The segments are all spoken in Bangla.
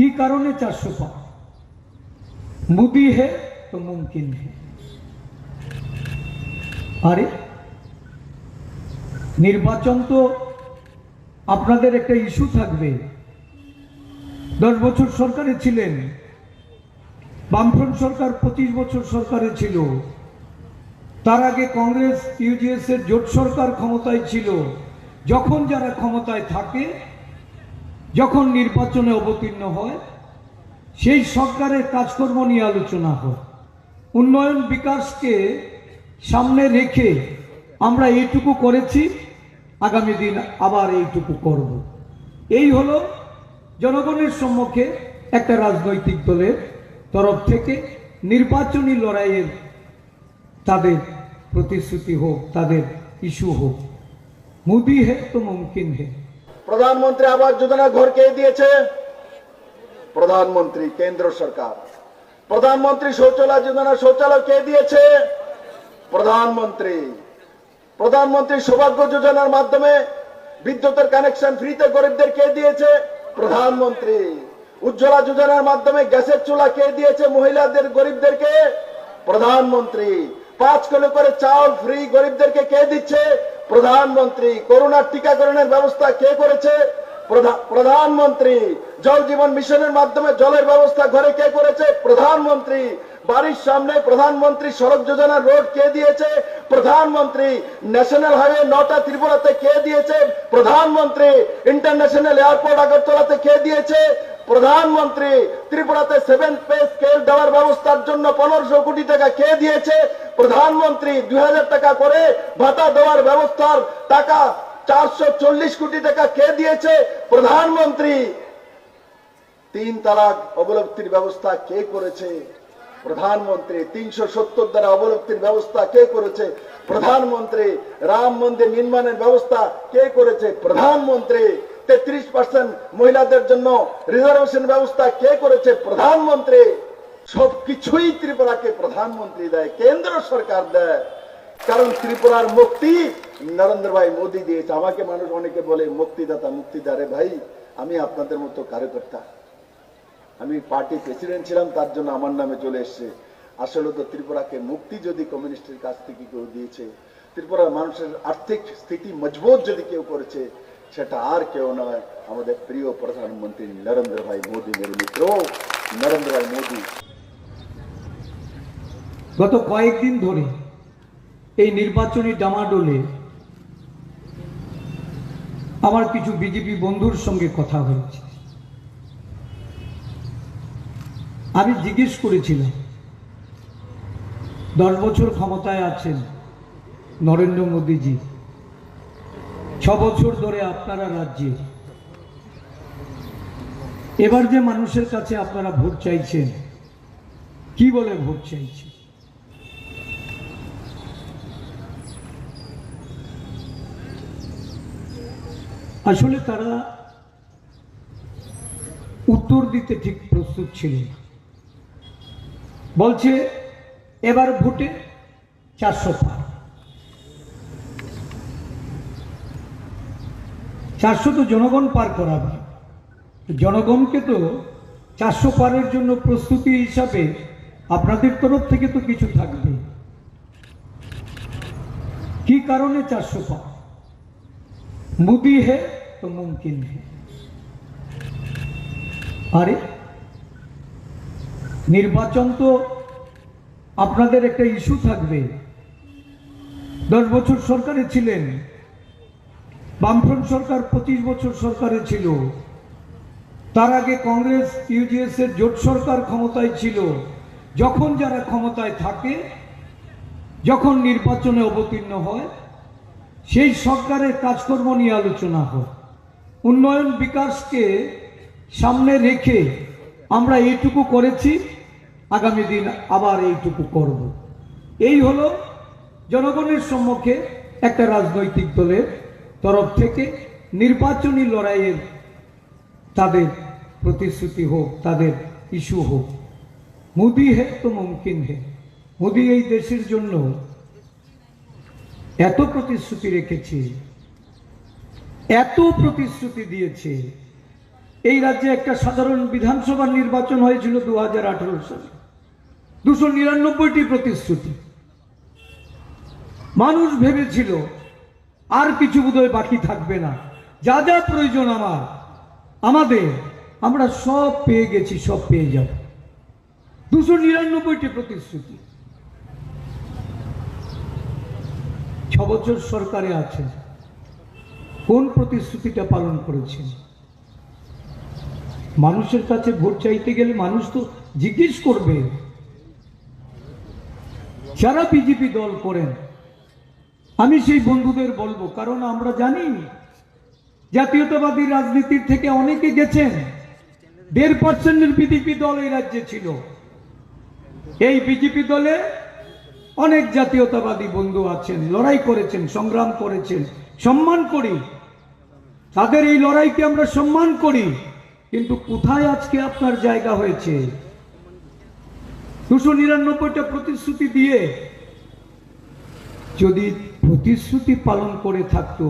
কি কারণে চারশো পার মুদি হে তো মুমকিন হে। আরে, নির্বাচন তো আপনাদের একটা ইস্যু থাকবে। দশ বছর সরকারে ছিলেন, বামফ্রন্ট সরকার পঁচিশ বছর সরকারে ছিল। তার আগে কংগ্রেস ইউজিএস এর জোট সরকার ক্ষমতায় ছিল। যখন যারা ক্ষমতায় থাকে যখন নির্বাচনে অবতীর্ণ হয়, সেই সরকারের কাজকর্ম নিয়ে আলোচনা হয়। উন্নয়ন বিকাশকে সামনে রেখে আমরা এইটুকু করেছি, আগামী দিন আবার এইটুকু করব। এই হলো জনগণের সম্মুখে একটা রাজনৈতিক দলের তরফ থেকে নির্বাচনী লড়াইয়ের তাদের প্রতিশ্রুতি হোক, তাদের ইস্যু হোক। মোদি হে তো মুমকিন হে। প্রধানমন্ত্রী আবাস যোজনা ঘর কে দিয়েছে? প্রধানমন্ত্রী কেন্দ্র সরকার। প্রধানমন্ত্রী শৌচালয় যোজনা শৌচালয় কে দিয়েছে? প্রধানমন্ত্রী। প্রধানমন্ত্রী সৌভাগ্য যোজনার মাধ্যমে বিদ্যুতের কানেকশন ফ্রিতে গরিবদের কে দিয়েছে? প্রধানমন্ত্রী। উজ্জ্বলা যোজনার মাধ্যমে গ্যাসের চুলা কে দিয়েছে মহিলাদের গরিবদেরকে? প্রধানমন্ত্রী। পাঁচ কিলো করে চাউল ফ্রি গরিবদেরকে কে দিচ্ছে? প্রধানমন্ত্রী, করোনার টিকাকরণের ব্যবস্থা কে করেছে? প্রধানমন্ত্রী, জল জীবন মিশনের মাধ্যমে জলের ব্যবস্থা ঘরে কে করেছে? প্রধানমন্ত্রী, বাড়ির সামনে প্রধানমন্ত্রী সড়ক যোজনার রোড কে দিয়েছে? প্রধানমন্ত্রী, ন্যাশনাল হাইওয়ে নটা ত্রিপুরাতে কে দিয়েছে? প্রধানমন্ত্রী, ইন্টারন্যাশনাল এয়ারপোর্ট আগরতলাতে কে দিয়েছে? প্রধানমন্ত্রী ত্রিপুরাতে সেভেন পে স্কেল দেওয়ার ব্যবস্থার জন্য পনেরোশো কোটি টাকা কে দিয়েছে? প্রধানমন্ত্রী দুই হাজার টাকা করে ভাতা দেওয়ার ব্যবস্থার টাকা চারশো চল্লিশ কোটি টাকা কে দিয়েছে? প্রধানমন্ত্রী, তিন তালাক অবলব্ধির ব্যবস্থা কে করেছে? প্রধানমন্ত্রী, তিনশো সত্তর দ্বারা অবলব্ধির ব্যবস্থা কে করেছে? প্রধানমন্ত্রী, রাম মন্দির নির্মাণের ব্যবস্থা কে করেছে? প্রধানমন্ত্রী মহিলাদের জন্য রিজার্ভেশন ব্যবস্থা কে করেছে? প্রধানমন্ত্রী। সবকিছুই ত্রিপুরাকে প্রধানমন্ত্রী দেয়, কেন্দ্র সরকার দেয়। কারণ ত্রিপুরার মুক্তি নরেন্দ্র ভাই মোদী দিয়েছে। আমাকে মানুষ অনেকে বলে, মুক্তিদাতা মুক্তিদারে ভাই, আমি আপনাদের মতো কার্যকর্তা আমি পার্টি প্রেসিডেন্ট ছিলাম, তার জন্য আমার নামে চলে এসছে। আসলে তো ত্রিপুরাকে মুক্তি যদি কমিউনিস্টের কাছ থেকে কেউ দিয়েছে, ত্রিপুরার মানুষের আর্থিক স্থিতি মজবুত যদি কেউ করেছে সেটা আর কেউ নয় আমাদের প্রিয় প্রধানমন্ত্রী নরেন্দ্র ভাই মোদী মেরে মিত্র। নরেন্দ্র ভাই মোদী। গত কয়েকদিন ধরে এই নির্বাচনী ডামাডোলে আমার কিছু বিজেপি বন্ধুর সঙ্গে কথা হয়েছে। আমি জিজ্ঞেস করেছিলাম, দশ বছর ক্ষমতায় আছেন নরেন্দ্র মোদীজি ছ বছর ধরে আপনারা রাজ্যে এবার যে মানুষের কাছে আপনারা ভোট চাইছেন, কি বলে ভোট চাইছেন? আসলে তারা উত্তর দিতে ঠিক প্রস্তুত ছিল বলছে, এবার ভোটে চারশো পার চারশো তো জনগণ পার করাবে। জনগণকে তো চারশো পারের জন্য প্রস্তুতি হিসাবে আপনাদের তরফ থেকে তো কিছু থাকবে। কি কারণে চারশো পার? মুদি হে তো মুমকিন হে। আরে, নির্বাচন তো আপনাদের একটা ইস্যু থাকবে। দশ বছর সরকারে ছিলেন বামফ্রন্ট সরকার পঁচিশ বছর সরকারে ছিল। তার আগে কংগ্রেস, ইউজিএস এর জোট সরকার ক্ষমতায় ছিল। যখন যারা ক্ষমতায় থাকে, যখন নির্বাচনে অবতীর্ণ হয়, সেই সরকারের কাজকর্ম নিয়ে আলোচনা হয়। উন্নয়ন বিকাশকে সামনে রেখে আমরা এইটুকু করেছি, আগামী দিন আবার এইটুকু করব। এই হলো জনগণের সম্মুখে একটা রাজনৈতিক দলের তরফ থেকে নির্বাচনী লড়াইয়ের তাদের প্রতিশ্রুতি হোক, তাদের ইস্যু হোক। মোদি হে তো মুমকিন হে। মোদি এই দেশের জন্য এত প্রতিশ্রুতি রেখেছে, এত প্রতিশ্রুতি দিয়েছে। এই রাজ্যে একটা সাধারণ বিধানসভা নির্বাচন হয়েছিল দু হাজার আঠারো সালে। দুশো নিরানব্বইটি প্রতিশ্রুতি। মানুষ ভেবেছিল আর কিছু বোধহয় বাকি থাকবে না। যা যা প্রয়োজন আমার, আমাদের, আমরা সব পেয়ে গেছি, সব পেয়ে যাব। দুশো নিরানব্বইটি প্রতিশ্রুতি। ছ বছর সরকারে আছেন। কোন প্রতিশ্রুতিটা পালন করেছেন? মানুষের কাছে ভোট চাইতে গেলে মানুষ তো জিজ্ঞেস করবে। যারা বিজেপি দল করেন আমি সেই বন্ধুদের বলব, কারণ আমরা জানি জাতীয়তাবাদী রাজনীতির থেকে অনেকে গেছেন। দেড় পার্সেন্টের বিজেপি দল এই রাজ্যে ছিল। এই বিজেপি দলে অনেক জাতীয়তাবাদী বন্ধু আছেন, লড়াই করেছেন, সংগ্রাম করেছেন, সম্মান করি। তাদের এই লড়াইকে আমরা সম্মান করি। কিন্তু কোথায় আজকে আপনার জায়গা হয়েছে? দুশো নিরানব্বইটা প্রতিশ্রুতি দিয়ে যদি প্রতিশ্রুতি পালন করে থাকতো,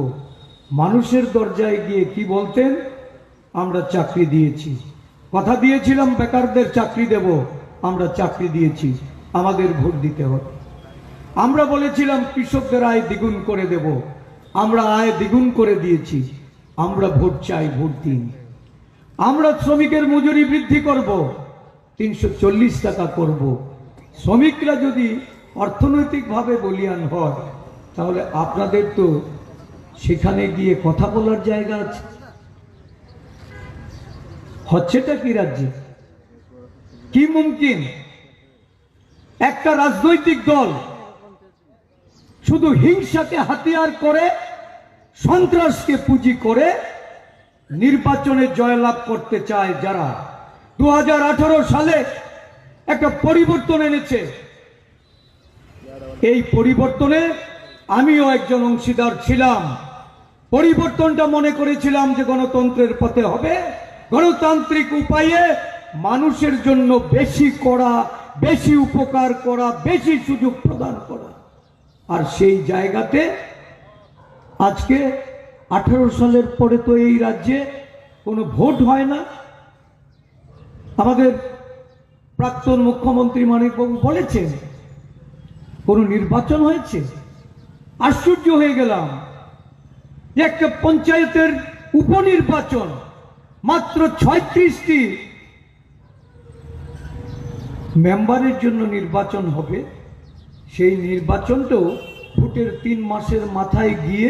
মানুষের দরজায় গিয়ে কি বলতেন? আমরা চাকরি দিয়েছি। কথা দিয়েছিলাম, বেকারদের চাকরি দেব, আমরা চাকরি দিয়েছি, আমাদের ভোট দিতে হবে। আমরা বলেছিলাম, কৃষকদের আয় দ্বিগুণ করে দেব, আমরা আয় দ্বিগুণ করে দিয়েছি, আমরা ভোট চাই, ভোট দিন। আমরা শ্রমিকের মজুরি বৃদ্ধি করব, তিনশো চল্লিশ টাকা করব। শ্রমিকরা যদি অর্থনৈতিকভাবে বলিয়ান হয় তাহলে আপনাদের তো সেখানে গিয়ে কথা বলার জায়গা আছে। হচ্ছেটা কি রাজ্যে? কি মুমকিন? একটা রাজনৈতিক দল শুধু হিংসাকে হাতিয়ার করে, সন্ত্রাসকে পুঁজি করে নির্বাচনে জয়লাভ করতে চায় যারা? দু হাজার আঠারো সালে একটা পরিবর্তন এনেছে। এই পরিবর্তনে আমিও একজন অংশীদার ছিলাম। পরিবর্তনটা মনে করেছিলাম যে গণতন্ত্রের পথে হবে। গণতান্ত্রিক উপায়ে মানুষের জন্য বেশি করা, বেশি উপকার করা, বেশি সুযোগ প্রদান করা। আর সেই জায়গাতে আজকে আঠারো সালের পরে তো এই রাজ্যে কোনো ভোট হয় না। আমাদের প্রাক্তন মুখ্যমন্ত্রী মানিকবাবু বলেছেন, কোনো নির্বাচন হয়েছে? আশ্চর্য হয়ে গেলাম যে একটা পঞ্চায়েতের উপনির্বাচন মাত্র ছয়ত্রিশটি মেম্বারের জন্য নির্বাচন হবে, সেই নির্বাচনটাও ভোটের তিন মাসের মাথায় গিয়ে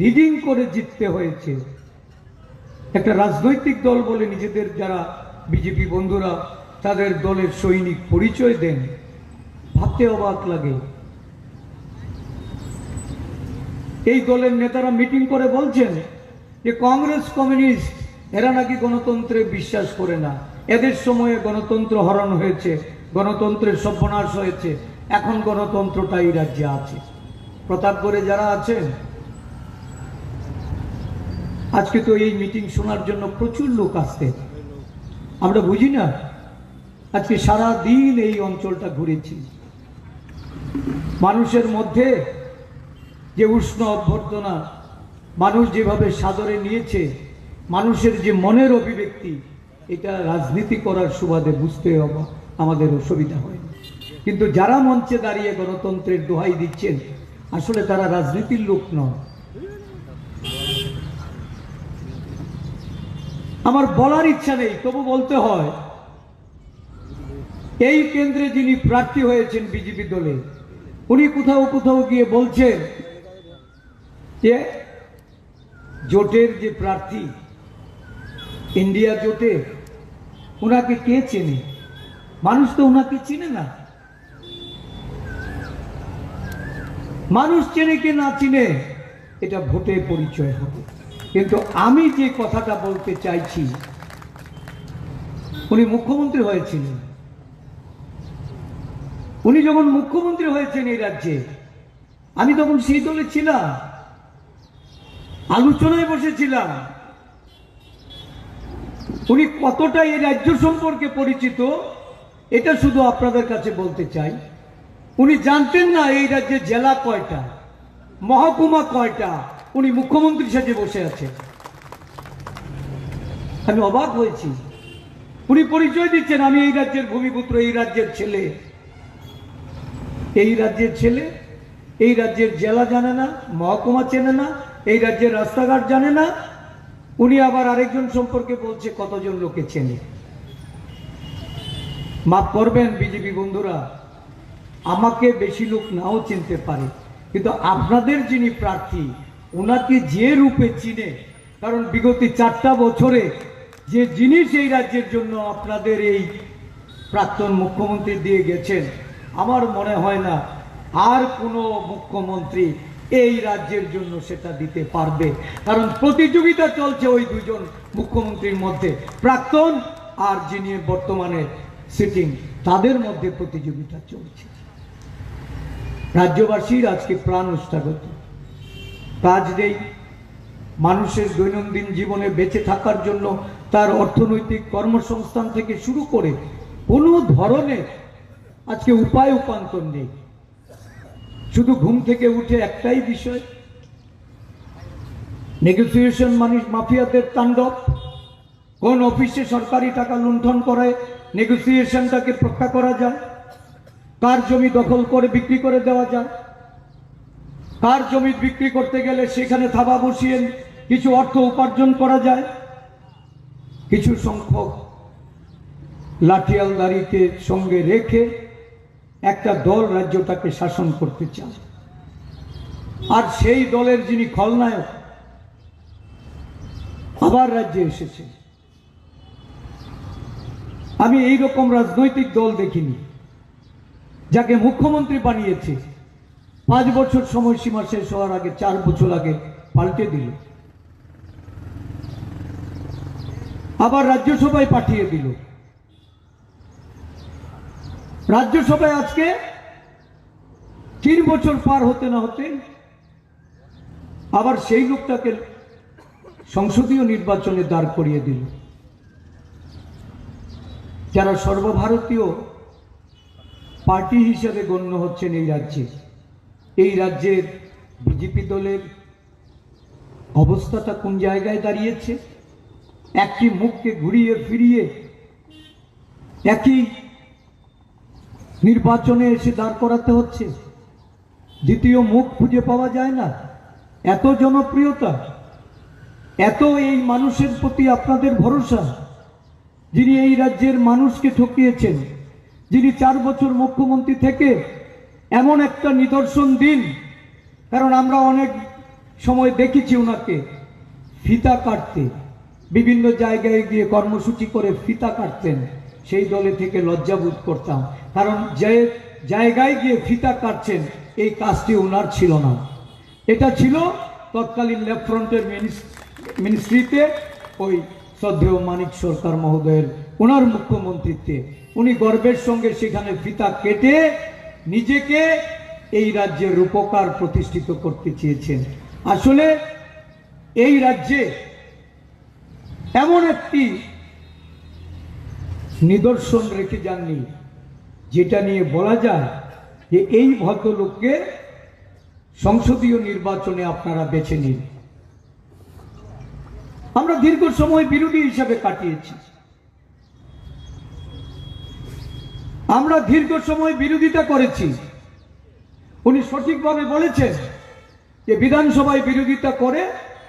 রিডিং করে জিততে হয়েছে। একটা রাজনৈতিক দল বলে নিজেদের যারা বিজেপি বন্ধুরা তাদের দলের সৈনিক পরিচয় দেন, ভাবতে অবাক লাগে। এই দলের নেতারা মিটিং করে বলছেন যে কংগ্রেস, কমিউনিস্ট, এরা নাকি গণতন্ত্রে বিশ্বাস করে না। এদের সময়ে গণতন্ত্র হরণ হয়েছে, গণতন্ত্রের সর্বনাশ হয়েছে, এখন গণতন্ত্রটা এই রাজ্যে আছে। প্রতাপগড়ে যারা আছেন, আজকে তো এই মিটিং শোনার জন্য প্রচুর লোক আসতেন আমরা বুঝি না, আজকে সারা দিন এই অঞ্চলটা ঘুরেছি। মানুষের মধ্যে যে উষ্ণ অভ্যর্থনা মানুষ যেভাবে সাদরে নিয়েছে, মানুষের যে মনের অভিব্যক্তি, এটা রাজনীতি করার সুবাদে বুঝতে আমাদের অসুবিধা হয়। কিন্তু যারা মঞ্চে দাঁড়িয়ে গণতন্ত্রের দোহাই দিচ্ছেন, আসলে তারা রাজনীতির লোক নয় আমার বলার ইচ্ছা নেই, তবু বলতে হয়, এই কেন্দ্রে যিনি প্রার্থী হয়েছেন বিজেপি দলে, উনি কোথাও কোথাও গিয়ে বলছেন যে জোটের যে প্রার্থী, ইন্ডিয়া জোটে ওনাকে কে চেনে? মানুষ তো ওনাকে চিনে না। মানুষ চেনে কে না চিনে, এটা ভোটে পরিচয় হবে। কিন্তু আমি যে কথাটা বলতে চাইছি, উনি মুখ্যমন্ত্রী হয়েছিলেন। উনি যখন মুখ্যমন্ত্রী হয়েছেন এই রাজ্যে, আমি তখন সেই দলে ছিলাম। আলোচনায় বসেছিলাম। উনি কতটা এই রাজ্য সম্পর্কে পরিচিত, এটা শুধু আপনাদের কাছে বলতে চাই। উনি জানতেন না এই রাজ্যে জেলা কয়টা, মহকুমা কয়টা, উনি মুখ্যমন্ত্রী সাথে বসে আছেন। আমি অবাক হয়েছি। উনি পরিচয় দিচ্ছেন, আমি এই রাজ্যের ভূমিপুত্র, এই রাজ্যের ছেলে। এই রাজ্যের ছেলে, এই রাজ্যের জেলা জানে না, মহকুমা চেনে না এই রাজ্যের রাস্তাঘাট জানে না, উনি আবার আরেকজন সম্পর্কে বলছে কতজন লোকে চেনে। মাফ করবেন বিজেপি বন্ধুরা, আমাকে বেশি লোক নাও চিনতে পারে, কিন্তু আপনাদের যিনি প্রার্থী ওনাকে যে রূপে চিনে, কারণ বিগত চারটা বছরে যে জিনিস এই রাজ্যের জন্য আপনাদের এই প্রাক্তন মুখ্যমন্ত্রী দিয়ে গেছেন, আমার মনে হয় না আর কোনো মুখ্যমন্ত্রী এই রাজ্যের জন্য সেটা দিতে পারবে। কারণ প্রতিযোগিতা চলছে ওই দুজন মুখ্যমন্ত্রীর মধ্যে, প্রাক্তন আর যিনি বর্তমানে সিটিং তাদের মধ্যে প্রতিযোগিতা চলছে। রাজ্যবাসীর আজকে প্রাণ উষ্ঠাগত কাজ নেই। মানুষের দৈনন্দিন জীবনে বেঁচে থাকার জন্য তার অর্থনৈতিক কর্মসংস্থান থেকে শুরু করে কোনো ধরনের আজকে উপায় উপান্তর নেই। শুধু ঘুম থেকে উঠে একটাই বিষয়। নেগোসিয়েশন মানুষ মাফিয়াদের তাণ্ডব। কোন অফিসে সরকারি টাকা লুণ্ঠন করে নেগোসিয়েশনটাকে রক্ষা করা যায়? কার জমি দখল করে বিক্রি করে দেওয়া যায়? কার জমি বিক্রি করতে গেলে সেখানে থাবা বসিয়ে কিছু অর্থ উপার্জন করা যায়? কিছু সংখ্যক লাঠিয়ালদারিকে সঙ্গে রেখে একটা দল রাজ্যটাকে শাসন করতে চায়। আর সেই দলের যিনি খলনায়ক, আবার রাজ্যে এসেছে। আমি এই রকম রাজনৈতিক দল দেখিনি, যাকে মুখ্যমন্ত্রী বানিয়েছে। পাঁচ বছর সময়সীমা শেষ হওয়ার আগে, চার বছর আগে পাল্টে দিল। আবার রাজ্যসভায় পাঠিয়ে দিল। রাজ্যসভায় আজকে তিন বছর পার হতে না হতে আবার সেই লোকটাকে সংসদীয় নির্বাচনে দাঁড় করিয়ে দিল। যারা সর্বভারতীয় পার্টি হিসেবে গণ্য হচ্ছেন এই রাজ্যে, এই রাজ্যের বিজেপি দলের অবস্থাটা কোন জায়গায় দাঁড়িয়েছে? একটি মুখকে ঘুরিয়ে ফিরিয়ে একই নির্বাচনে এসে দাঁড় করাতে হচ্ছে। দ্বিতীয় মুখ খুঁজে পাওয়া যায় না। এত জনপ্রিয়তা, এত এই মানুষের প্রতি আপনাদের ভরসা, যিনি এই রাজ্যের মানুষকে ঠকিয়েছেন, যিনি চার বছর মুখ্যমন্ত্রী থেকে এমন একটা নিদর্শন দিন, কারণ আমরা অনেক সময় দেখেছি ওনাকে ফিতা কাটতে। বিভিন্ন জায়গায় গিয়ে কর্মসূচি করে ফিতা কাটতেন। সেই দলে থেকে লজ্জাবোধ করতাম। কারণ যে জায়গায় গিয়ে ফিতা কাটছেন, এই কাজটি ওনার ছিল না। এটা ছিল তৎকালীন লেফট ফ্রন্টের মিনিস্ট্রিতে ওই শ্রদ্ধেয় মানিক সরকার মহোদয়ের, ওনার মুখ্যমন্ত্রীত্বে। উনি গর্বের সঙ্গে সেখানে ফিতা কেটে নিজেকে এই রাজ্যের রূপকার প্রতিষ্ঠিত করতে চেয়েছেন। আসলে এই রাজ্যে এমন একটি নিদর্শন রেখে যাননি যেটা নিয়ে বলা যায় যে এই ভদ্রলোককে সংসদীয় নির্বাচনে আপনারা বেছে নিন। আমরা দীর্ঘ সময় বিরোধী হিসাবে কাটিয়েছি। আমরা দীর্ঘ সময় বিরোধিতা করেছি। উনি সঠিকভাবে বলেছেন যে বিধানসভায় বিরোধিতা করে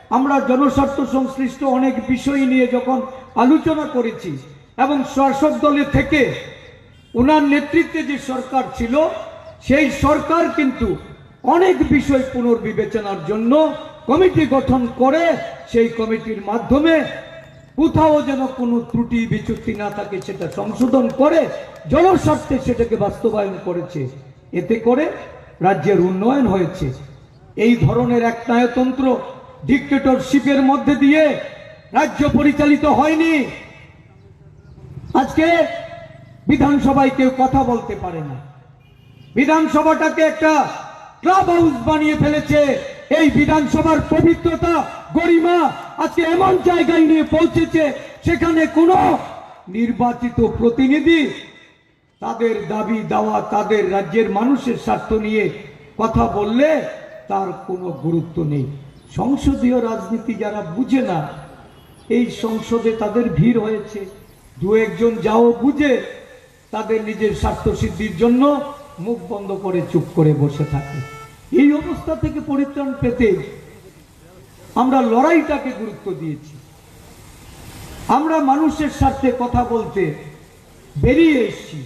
আমরা জনস্বার্থ সংশ্লিষ্ট অনেক বিষয় নিয়ে যখন আলোচনা করেছি এবং শাসক দলে থেকে ওনার নেতৃত্বে যে সরকার ছিল, সেই সরকার কিন্তু অনেক বিষয় পুনর্বিবেচনার জন্য কমিটি গঠন করে, সেই কমিটির মাধ্যমে কোথাও যেন কোনো ত্রুটি বিচ্যুতি না থাকে, সেটা সংশোধন করে, জনস্বার্থে সেটাকে বাস্তবায়ন করেছে। এতে করে রাজ্যের উন্নয়ন হয়েছে। এই ধরনের এক নায়তন্ত্র ডিক্টেটরশিপের মধ্যে দিয়ে রাজ্য পরিচালিত হয়নি। আজকে বিধানসভায় কেউ কথা বলতে পারে না। বিধানসভাটাকে একটা ক্লাব হাউস বানিয়ে ফেলেছে। এই বিধানসভার পবিত্রতা, গরিমা আজকে এমন জায়গায় নিয়ে পৌঁছেছে, সেখানে কোনো নির্বাচিত প্রতিনিধি তাদের দাবি দাওয়া তাদের রাজ্যের মানুষের স্বার্থ নিয়ে কথা বললে তার কোনো গুরুত্ব নেই। সংসদীয় রাজনীতি যারা বুঝে না, এই সংসদে তাদের ভিড় হয়েছে। দু একজন যাও বুঝে তাদের নিজের স্বার্থ সিদ্ধির জন্য মুখ বন্ধ করে চুপ করে বসে থাকে। এই অবস্থা থেকে পরিত্রাণ পেতে আমরা লড়াইটাকে গুরুত্ব দিয়েছি। আমরা মানুষের স্বার্থে কথা বলতে বেরিয়ে এসেছি।